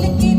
lick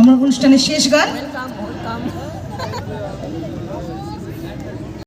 আমার অনুষ্ঠানের শেষ গান।